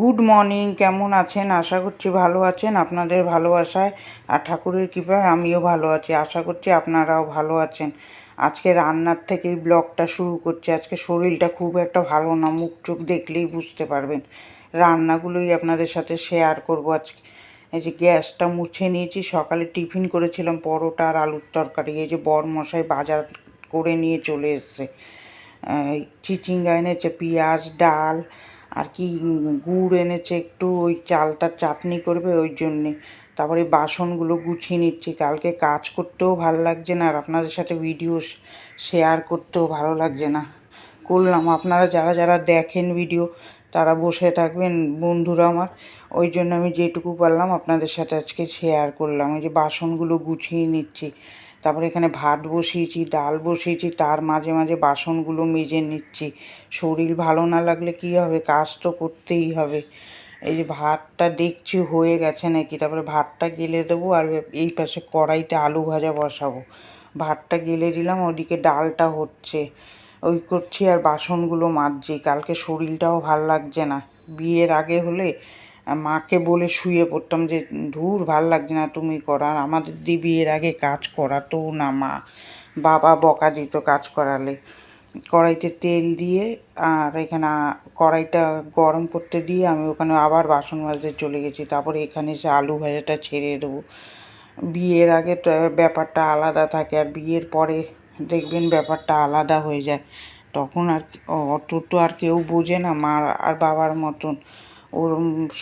Good morning, কেমন আছেন? আশা করছি ভালো আছেন। আপনাদের ভালোবাসায় আর ঠাকুরের কৃপায় আমিও ভালো আছি। আশা করছি আপনারাও ভালো আছেন। আজকে রান্নার থেকেই ব্লগটা শুরু করছি। আজকে শরীরটা খুব একটা ভালো না, মুখ চোখ দেখলেই বুঝতে পারবেন। রান্নাগুলোই আপনাদের সাথে শেয়ার করব আজকে। এই যে গ্যাসটা মুছে নিয়েছি, সকালে টিফিন করেছিলাম পরোটা আর আলুর তরকারি। এই যে মশাই বাজার করে নিয়ে চলে এসছে। চিচিঙ্গা এনেছে, পেঁয়াজ, ডাল আর কি গুড় এনেছে একটু, ওই চালটার চাটনি করবে ওই জন্যে। তারপরে বাসনগুলো গুছিয়ে নিচ্ছি। কালকে কাজ করতেও ভালো লাগছে না, আর আপনাদের সাথে ভিডিও শেয়ার করতেও ভালো লাগছে না। করলাম, আপনারা যারা যারা দেখেন ভিডিও তারা বসে থাকবেন, বন্ধুরা আমার। ওই জন্য আমি যেটুকু পারলাম, আপনাদের সাথে আজকে শেয়ার করলাম। ওই যে বাসনগুলো গুছিয়ে নিচ্ছি। তারপরে এখানে ভাত বসিয়েছি, ডাল বসিয়েছি, তার মাঝে মাঝে বাসনগুলো মেজে নিচ্ছি। শরীর ভালো না লাগলে কী হবে? কাজ তো করতেই হবে। এই যে ভাতটা দেখছি হয়ে গেছে নাকি? তারপরে ভাতটা গেলে দেবো আর এই পাশে কড়াইতে আলু ভাজা বসাবো। ভাতটা গেলে দিলাম, ওদিকে ডালটা হচ্ছে। ওই করছি আর বাসনগুলো মাজছি। কালকে শরীরটাও ভালো লাগছে না। বিয়ের আগে হলে মাকে বলে শুয়ে পড়তাম যে, ধুর, ভালো লাগছে না তুমি করা। আর আমাদের দি বিয়ের আগে কাজ করাতো না মা। বাবা বকা দিত কাজ করালে। কড়াইতে তেল দিয়ে আর এখানে কড়াইটা গরম করতে দিয়ে আমি ওখানে আবার বাসন মাজতে চলে গেছি। তারপরে এখানে এসে আলু ভাজাটা ছেড়ে দেবো। বিয়ের আগে তো ব্যাপারটা আলাদা থাকে। আর বিয়ের পরে দেখবেন ব্যাপারটা আলাদা হয়ে যায়। তখন আর অত তো আর কেউ বোঝে না মা আর বাবার মতন। ওর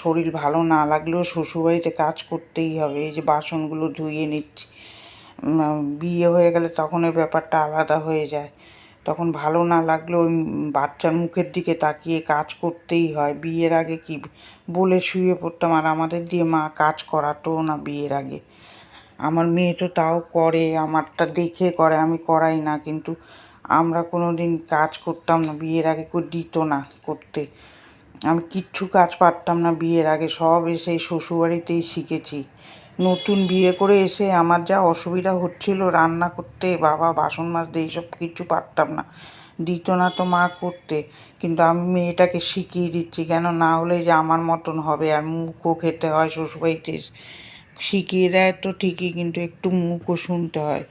শরীর ভালো না লাগলেও শ্বশুরবাড়িতে কাজ করতেই হবে। এই যে বাসনগুলো ধুয়ে নিচ্ছি বিয়ে হয়ে গেলে তখন ওই ব্যাপারটা আলাদা হয়ে যায়। তখন ভালো না লাগলেও ওই বাচ্চার মুখের দিকে তাকিয়ে কাজ করতেই হয়। বিয়ের আগে কি বলে শুয়ে পড়তাম, আর আমাদের দিয়ে মা কাজ করাতো না বিয়ের আগে। আমার মেয়ে তো তাও করে, আমারটা দেখে করে, আমি করাই না। কিন্তু আমরা কোনো দিন কাজ করতাম না, বিয়ের আগে কেউ দিত না করতে। আমি কিচ্ছু কাজ পারতাম না বিয়ের আগে, সব এসে শ্বশুরবাড়িতেই শিখেছি। নতুন বিয়ে করে এসে আমার যা অসুবিধা হচ্ছিল, রান্না করতে, বাবা বাসন মাজতে, এইসব কিছু পারতাম না। দিত না তো মা করতে, কিন্তু আমি মেয়েটাকে শিখিয়ে দিচ্ছি, কেন না হলে যে আমার মতন হবে। আর মুখও খেতে হয় শ্বশুরবাড়িতে শিখিয়ে দেয় তো ঠিকই, কিন্তু একটু মুখও শুনতে হয়।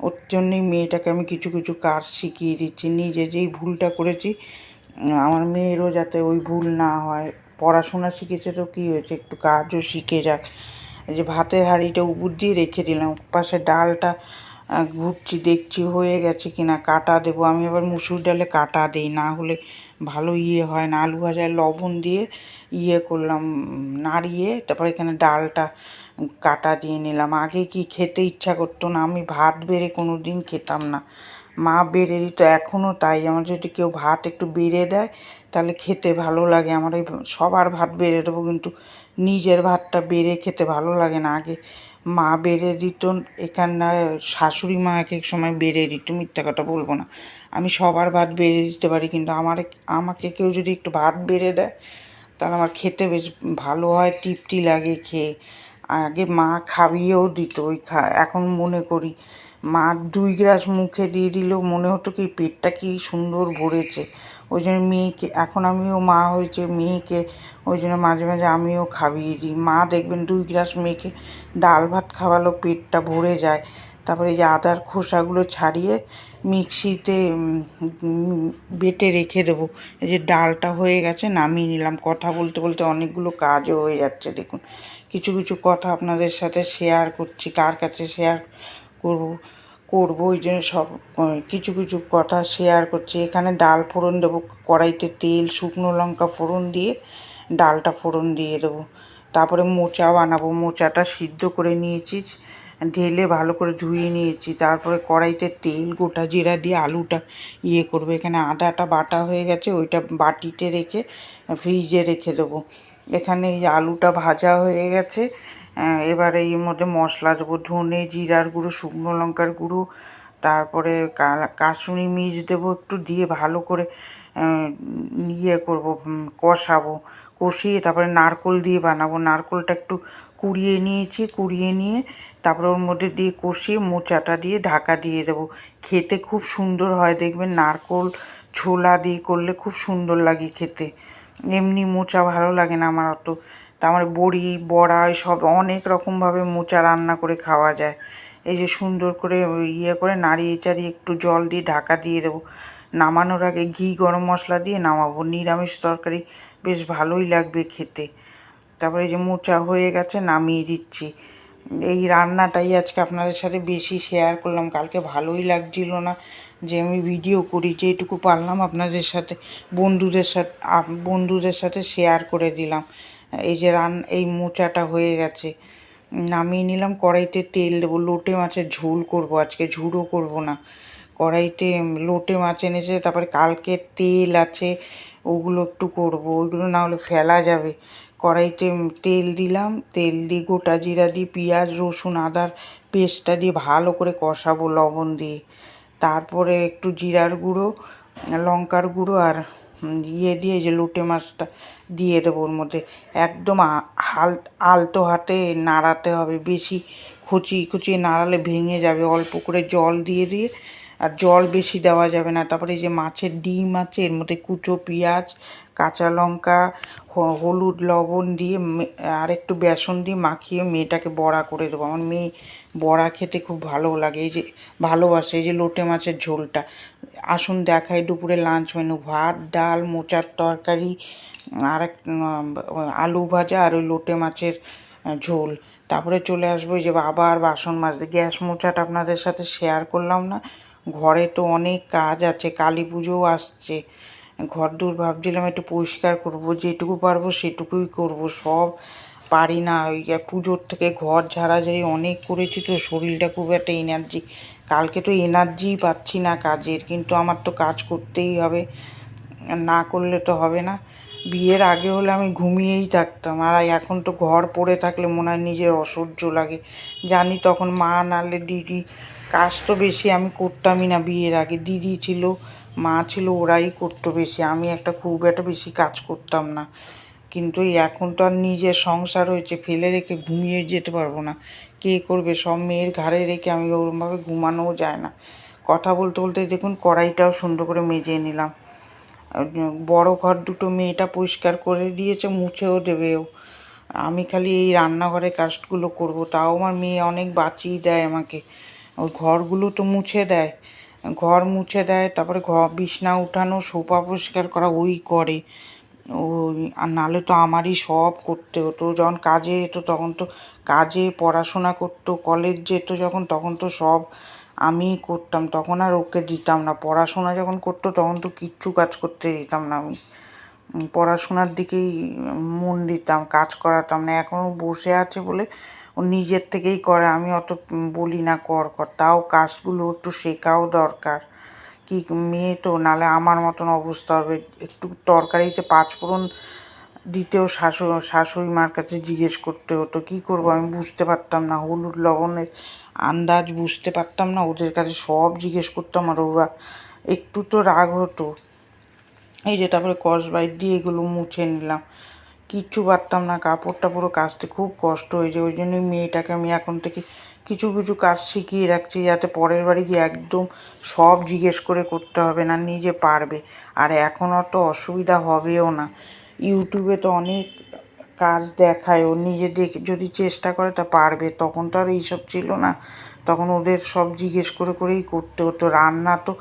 ওর জন্যই মেয়েটাকে আমি কিছু কিছু কাজ শিখিয়ে দিচ্ছি। নিজে যেই ভুলটা করেছি আমার মেয়েরও যাতে ওই ভুল না হয়, পড়াশোনা শিখেছে তো কী হয়েছে, একটু কাজও শিখে যাক। যে ভাতের হাঁড়িটা উপর দিয়ে রেখে দিলাম পাশে ডালটা ঘুরছি, দেখছি হয়ে গেছে কি না কাটা দেবো। আমি আবার মুসুর ডালে কাটা দিই, না হলে ভালো ইয়ে হয় না। আলু ভাজায় লবণ দিয়ে ইয়ে করলাম, নাড়িয়ে তারপর এখানে ডালটা কাটা দিয়ে নিলাম। আগে কি খেতে ইচ্ছা করতো না, আমি ভাত বেড়ে কোনো দিন খেতাম না। মা বেড়ে দিত এখনও তাই। আমার যদি কেউ ভাত একটু বেড়ে দেয়, তাহলে খেতে ভালো লাগে। আমার ওই সবার ভাত বেড়ে দেবো, কিন্তু নিজের ভাতটা বেড়ে খেতে ভালো লাগে না। আগে মা বেড়ে দিত, এখানে শাশুড়ি মা এক এক সময় বেড়ে দিত, মিথ্যা কথা বলব না। আমি সবার ভাত বেড়ে দিতে পারি, কিন্তু আমার আমাকে কেউ যদি একটু ভাত বেড়ে দেয়, তাহলে আমার খেতে বেশ ভালো হয়, তৃপ্তি লাগে খেয়ে। আগে মা খাইয়েও দিত, ওই খা, এখন মনে করি মা দুই গ্লাস মুখে দিয়ে দিলেও মনে হতো কি পেটটা কি সুন্দর ভরেছে। ওই জন্য মেয়েকে, এখন আমিও মা হয়েছে, মেয়েকে ওই জন্য মাঝে মাঝে আমিও খাইয়ে দিই। মা দেখবেন দুই গ্লাস মেয়েকে ডাল ভাত খাওয়ালো, পেটটা ভরে যায়। তারপরে এই যে আদার খোসাগুলো ছাড়িয়ে মিক্সিতে বেটে রেখে দেবো। এই যে ডালটা হয়ে গেছে, নামিয়ে নিলাম। কথা বলতে বলতে অনেকগুলো কাজও হয়ে যাচ্ছে, দেখুন। কিছু কিছু কথা আপনাদের সাথে শেয়ার করছি, কার কাছে শেয়ার করব, করব, ওই জন্য সব কিছু কিছু কথা শেয়ার করছি। এখানে ডাল ফোড়ন দেবো, কড়াইতে তেল, শুকনো লঙ্কা ফোড়ন দিয়ে ডালটা ফোড়ন দিয়ে দেবো। তারপরে মোচা বানাবো, মোচাটা সিদ্ধ করে নিয়েছি, ঢেলে ভালো করে ধুয়ে নিয়েছি। তারপরে কড়াইতে তেল, গোটা জিরা দিয়ে আলুটা ইয়ে করব। এখানে আদাটা বাটা হয়ে গেছে, ওইটা বাটিতে রেখে, ফ্রিজে রেখে দেবো। এখানে এই আলুটা ভাজা হয়ে গেছে এবারে এর মধ্যে মশলা দেবো, ধনে জিরার গুঁড়ো, শুকনো লঙ্কার গুঁড়ো, তারপরে কাশুনি মিচ দেবো একটু দিয়ে ভালো করে ইয়ে করব কষাবো, কষিয়ে তারপরে নারকোল দিয়ে বানাবো। নারকোলটা একটু কুড়িয়ে নিয়েছি, কুড়িয়ে নিয়ে তারপরে ওর মধ্যে দিয়ে কষিয়ে মোচাটা দিয়ে ঢাকা দিয়ে দেবো। খেতে খুব সুন্দর হয়, দেখবেন নারকোল ছোলা দিয়ে করলে খুব সুন্দর লাগে খেতে। এমনি মোচা ভালো লাগে না আমার অত। তারপরে বড়ি, বড়া সব অনেক রকমভাবে মোচা রান্না করে খাওয়া যায়। এই যে সুন্দর করে ইয়ে করে নাড়িয়ে চাড়িয়ে একটু জল দিয়ে ঢাকা দিয়ে দেবো। নামানোর আগে ঘি, গরম মশলা দিয়ে নামাবো। নিরামিষ তরকারি বেশ ভালোই লাগবে খেতে। তারপরে যে মোচা হয়ে গেছে, নামিয়ে দিচ্ছি। এই রান্নাটাই আজকে আপনাদের সাথে বেশি শেয়ার করলাম। কালকে ভালোই লাগছিল না যে আমি ভিডিও করি, যেটুকু পারলাম আপনাদের সাথে, বন্ধুদের সাথে বন্ধুদের সাথে শেয়ার করে দিলাম। এই যে রান, এই মোচাটা হয়ে গেছে। নামিয়ে নিলাম কড়াইতে তেল দেবো। লোটে মাছের ঝোল করব আজকে, ঝুড়ো করব না। কড়াইতে লোটে মাছ এনেছে, তারপরে কালকে তেল আছে, ওগুলো একটু করব। ওইগুলো না হলে ফেলা যাবে। কড়াইতে তেল দিলাম, তেল দিয়ে গোটা জিরা দিয়ে পেঁয়াজ, রসুন, আদার পেস্টটা দিয়ে ভালো করে কষাবো লবণ দিয়ে। তারপরে একটু জিরার গুঁড়ো, লঙ্কার গুঁড়ো আর ইয়ে দিয়ে যে লোটে মাছটা দিয়ে দেবো ওর মধ্যে। একদম হাল আলতো হাতে নাড়াতে হবে, বেশি খুচিয়ে খুচিয়ে নাড়ালে ভেঙে যাবে। অল্প করে জল দিয়ে দিয়ে আর জল বেশি দেওয়া যাবে না। তারপরে যে মাছের ডিম আছে, এর মধ্যে কুচো, পেঁয়াজ, কাঁচা লঙ্কা হলুদ, লবণ দিয়ে আর একটু বেসন দিয়ে মাখিয়ে মেয়েটাকে বড়া করে দেবো। আমার মেয়ে বড়া খেতে খুব ভালো লাগে। এই যে ভালোবাসে, এই যে লোটে মাছের ঝোলটা। আসুন দেখাই দুপুরে লাঞ্চ মেনু ভাত, ডাল, মোচার তরকারি আর এক আলু ভাজা আর ওই লোটে মাছের ঝোল। তারপরে চলে আসব যে আবার বাসন মাজতে। গ্যাস মোচাটা আপনাদের সাথে শেয়ার করলাম না। ঘরে তো অনেক কাজ আছে, কালী পুজোও আসছে। ঘর দূর ভাবছিলাম একটু পরিষ্কার করব, যেটুকু পারব সেটুকুই করব, সব পারি না। ওই পুজোর থেকে ঘর ঝাড়াঝাড়ি অনেক করেছি তো, শরীরটা খুব একটা এনার্জি কালকে তো এনার্জিই পাচ্ছি না কাজের, কিন্তু আমার তো কাজ করতেই হবে। না করলে তো হবে না। বিয়ের আগে হলে আমি ঘুমিয়েই থাকতাম, আর এখন তো ঘর পড়ে থাকলে মনে হয় নিজের অসহ্য লাগে। জানি তখন মা নালে দিদি কাজ তো বেশি, আমি করতামই না বিয়ের আগে। দিদি ছিল, মা ছিল, ওরাই করতো বেশি। আমি একটা খুব একটা বেশি কাজ করতাম না। কিন্তু এখন তো আর নিজের সংসার হয়েছে, ফেলে রেখে ঘুমিয়ে যেতে পারব না। কে করবে? সব মেয়ের ঘাড়ে রেখে আমি ওরমভাবে ঘুমানোও যায় না। কথা বলতে বলতে দেখুন কড়াইটাও সুন্দর করে মেজে নিলাম। বড় ঘর দুটো মেয়েটা পরিষ্কার করে দিয়েছে, মুছেও দেবেও আমি খালি এই রান্নাঘরে কাজগুলো করব, তাও আমার মেয়ে অনেক বাঁচিয়ে দেয় আমাকে। ওই ঘরগুলো তো মুছে দেয়। ঘর মুছে দেয়, তারপরে ঘর বিছনা উঠানো, সোফা পরিষ্কার করা, ওই করে। ওই, আর নাহলে তো আমারই সব করতে হতো। যখন কাজে যেত তখন তো কাজে পড়াশোনা করতো, কলেজ যেত যখন, তখন তো সব আমিই করতাম। তখন আর ওকে দিতাম না। পড়াশোনা যখন করতো তখন তো কিচ্ছু কাজ করতে দিতাম না আমি। পড়াশোনার দিকেই মন দিতাম, কাজ করাতাম না। এখনও বসে আছে বলে ও নিজের থেকেই করে, আমি অত বলি না কর কর। তাও কাজগুলো একটু শেখাও দরকার। কি মেয়ে তো, নালে আমার মতন অবস্থা হবে। একটু তরকারিতে পাঁচফোড়ন দিতেও শাশুড়ি শাশুড়ি মার কাছে জিজ্ঞেস করতে হতো, কি করব? আমি বুঝতে পারতাম না, হলুদ লবণের আন্দাজ বুঝতে পারতাম না, ওদের কাছে সব জিজ্ঞেস করতাম আর ওরা একটু তো রাগ হতো। এই যে তারপরে বাইট দিয়ে এগুলো মুছে নিলাম। কিচ্ছু পারতাম না, কাপড়টা পুরো কাচতে খুব কষ্ট হয়েছে। ওই জন্যই মেয়েটাকে আমি এখন থেকে কিছু কিছু কাজ শিখিয়ে রাখছি যাতে পরের বাড়ি গিয়ে একদম সব জিজ্ঞেস করে করতে হবে না, নিজে পারবে। আর এখন অত অসুবিধা হবেও না। ইউটিউবে তো অনেক কাজ দেখায়, ও নিজে দেখে যদি চেষ্টা করে তা পারবে। তখন তো আর এইসব ছিল না। তখন ওদের সব জিজ্ঞেস করে করেই করতে হতো। রান্না তো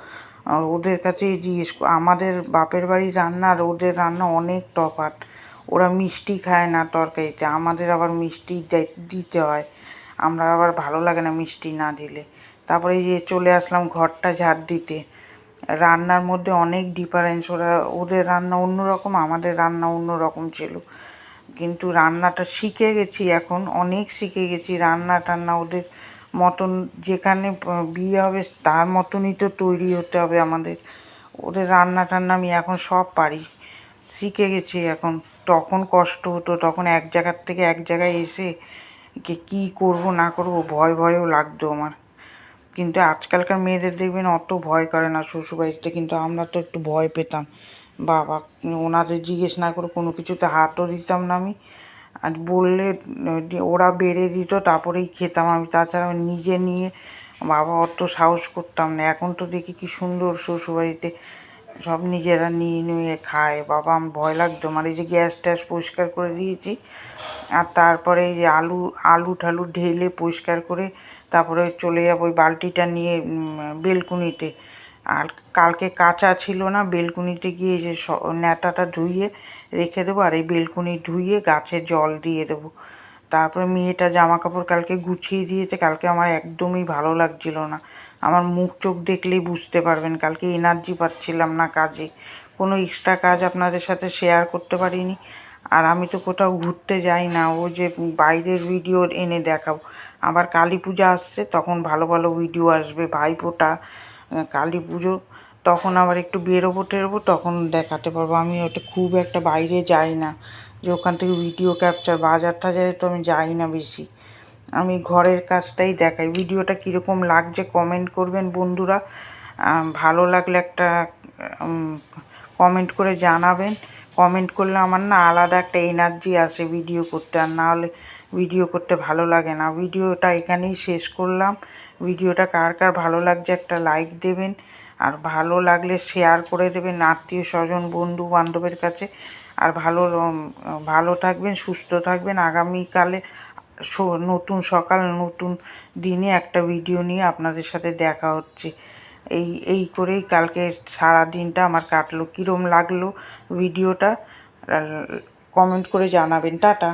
ওদের কাছেই জিজ্ঞেস আমাদের বাপের বাড়ির রান্না আর ওদের রান্না অনেক তফাৎ। ওরা মিষ্টি খায় না তরকারিতে, আমাদের আবার মিষ্টি দিতে হয়। আমরা আবার ভালো লাগে না মিষ্টি না দিলে। তারপরে যে চলে আসলাম ঘরটা ঝাড় দিতে। রান্নার মধ্যে অনেক ডিফারেন্স ওরা, ওদের রান্না অন্যরকম, আমাদের রান্না অন্য রকম ছিল। কিন্তু রান্নাটা শিখে গেছি এখন, অনেক শিখে গেছি রান্না টান্না, ওদের মতন যেখানে বিয়ে হবে তার মতনই তো তৈরি হতে হবে আমাদের। ওদের রান্না টান্না আমি এখন সব পারি। শিখে গেছি এখন। তখন কষ্ট হতো, তখন এক জায়গার থেকে এক জায়গায় এসে কী করব, না করব, ভয়, ভয়ও লাগতো আমার। কিন্তু আজকালকার মেয়েদের দেখবেন অত ভয় করে না শ্বশুরবাড়িতে, কিন্তু আমরা তো একটু ভয় পেতাম। বাবা, ওনাদের জিজ্ঞেস না করে কোনো কিছুতে হাতও দিতাম না আমি। আর বললে, ওরা বেড়ে দিত, তারপরেই খেতাম আমি। তাছাড়া নিজে নিয়ে বাবা অত সাহস করতাম না। এখন তো দেখি কি সুন্দর শ্বশুরবাড়িতে সব নিজেরা নিয়ে নিয়ে খায়। বাবা, আমার ভয় লাগতো। আমার এই যে গ্যাস ট্যাস পরিষ্কার করে দিয়েছি, আর তারপরে এই যে আলু আলু ঠালু ঢেলে পরিষ্কার করে তারপরে চলে যাব ওই বালতিটা নিয়ে বেলকুনিতে। আর কালকে কাঁচা ছিল না, বেলকুনিতে গিয়ে যে ন্যাতাটা ধুইয়ে রেখে দেবো, আর এই বেলকুনি ধুইয়ে গাছে জল দিয়ে দেবো। তারপরে মেয়েটা জামা কাপড় কালকে গুছিয়ে দিয়েছে, কালকে আমার একদমই ভালো লাগছিল না। আমার মুখ চোখ দেখলেই বুঝতে পারবেন, কালকে এনার্জি পাচ্ছিলাম না কাজে। কোনো এক্সট্রা কাজ আপনাদের সাথে শেয়ার করতে পারিনি। আর আমি তো কোথাও ঘুরতে যাই না, ও যে বাইরের ভিডিও এনে দেখাও। আবার কালী পূজা আসছে, তখন ভালো ভালো ভিডিও আসবে ভাইফোঁটা কালী পুজো। তখন আবার একটু বেরোবো টেরোবো, তখন দেখাতে পারব। আমি ওটা খুব একটা বাইরে যাই না, যে ওখান থেকে ভিডিও ক্যাপচার বাজার টাজারে তো আমি যাই না বেশি। আমি ঘরের কাজটাই দেখাই। ভিডিওটা কীরকম লাগছে কমেন্ট করবেন বন্ধুরা। ভালো লাগলে একটা কমেন্ট করে জানাবেন। কমেন্ট করলে আমার না আলাদা একটা এনার্জি আসে ভিডিও করতে। আর না হলে ভিডিও করতে ভালো লাগে না। ভিডিওটা এখানেই শেষ করলাম। ভিডিওটা কার কার ভালো লাগছে একটা লাইক দেবেন। আর ভালো লাগলে শেয়ার করে দেবেন আত্মীয় স্বজন, বন্ধু বান্ধবের কাছে। আর ভালো ভালো থাকবেন, সুস্থ থাকবেন। আগামীকালে নতুন সকাল, নতুন দিনে একটা ভিডিও নিয়ে আপনাদের সাথে দেখা হচ্ছে। এই এই করেই কালকে সারা দিনটা আমার কাটলো। কীরম লাগল ভিডিওটা কমেন্ট করে জানাবেন। টাটা।